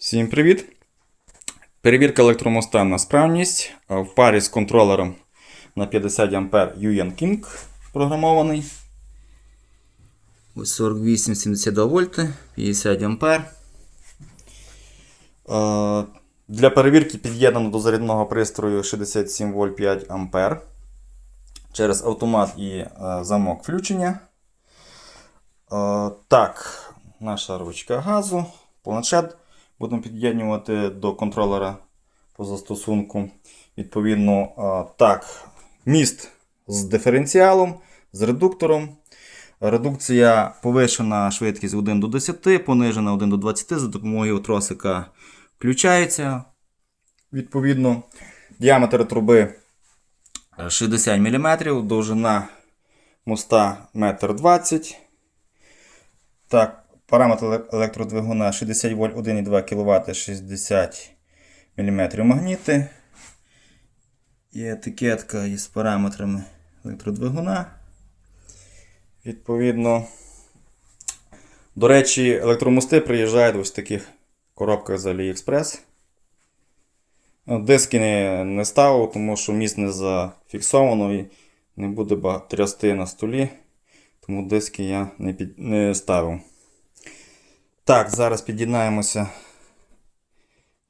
Всім привіт! Перевірка електромоста на справність е, в парі з контролером на 50 А UN King програмований. Ось 48-72 вольти, 50 А. Е, Для перевірки під'єднано до зарядного пристрою 67 вольт 5 А через автомат і е, замок включення. Так, наша ручка газу, планшет будемо під'єднувати до контролера по застосунку. Відповідно, так, міст з диференціалом, з редуктором. Редукція повишена швидкість 1 до 10, понижена 1 до 20 за допомогою тросика включається. Відповідно, діаметр труби 60 мм, довжина моста 1,20 м. Так, параметр електродвигуна 60 вольт 1,2 кВт 60 мм магніти. І етикетка із параметрами електродвигуна. Відповідно. До речі, електромости приїжджають в ось таких коробках з AliExpress. Диски не, не ставив, тому що міст не зафіксовано і не буде трясти на столі. Тому диски я не, під, не ставив. Так, зараз під'єднаємося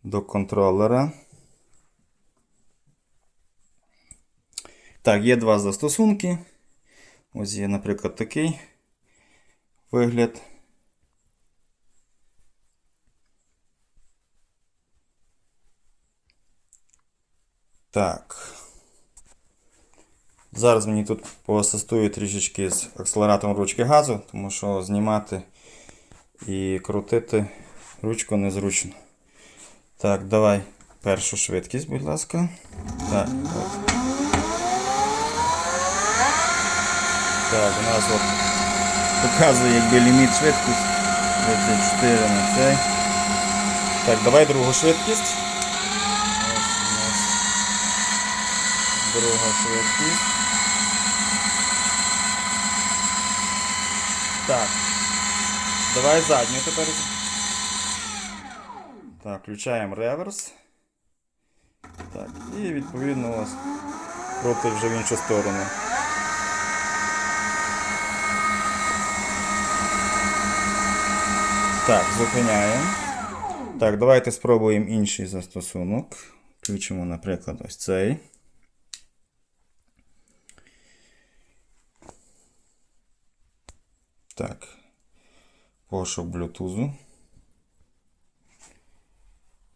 до контролера. Так, є два застосунки. Ось є, наприклад, такий вигляд. Так. Зараз мені тут поасистую трішечки з акселератором ручки газу, тому що знімати і крутити ручку незручно. Так, давай першу швидкість, будь ласка. Так, от. Так, у нас от показує якби ліміт швидкість 34 на цей. Так, давай другу швидкість. Ось у нас друга швидкість. Так. Давай задню тепер. Так, включаємо реверс. Так, і відповідно у вас крутить вже в іншу сторону. Так, зупиняємо. Так, давайте спробуємо інший застосунок. Включимо, наприклад, ось цей. Так. Пошук.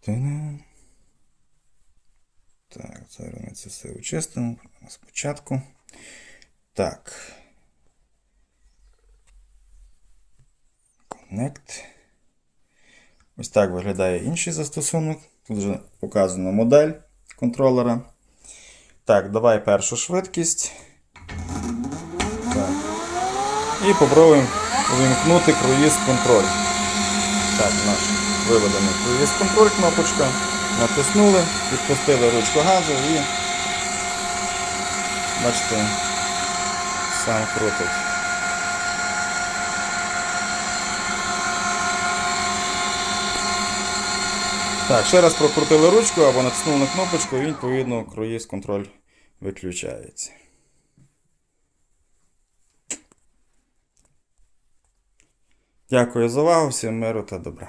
Та-дам. Так, зараз ми це все очистимо спочатку. Так. Connect. Ось так виглядає інший застосунок. Тут вже показана модель контролера. Так, давай першу швидкість. Так. І попробуємо увімкнути круїз контроль. Так, наш виведений круїз контроль кнопочка. Натиснули, відпустили ручку газу і бачите, сам крутить. Так, ще раз прокрутили ручку або натиснули на кнопочку, і відповідно круїз контроль виключається. Дякую за увагу, всім миру та добра.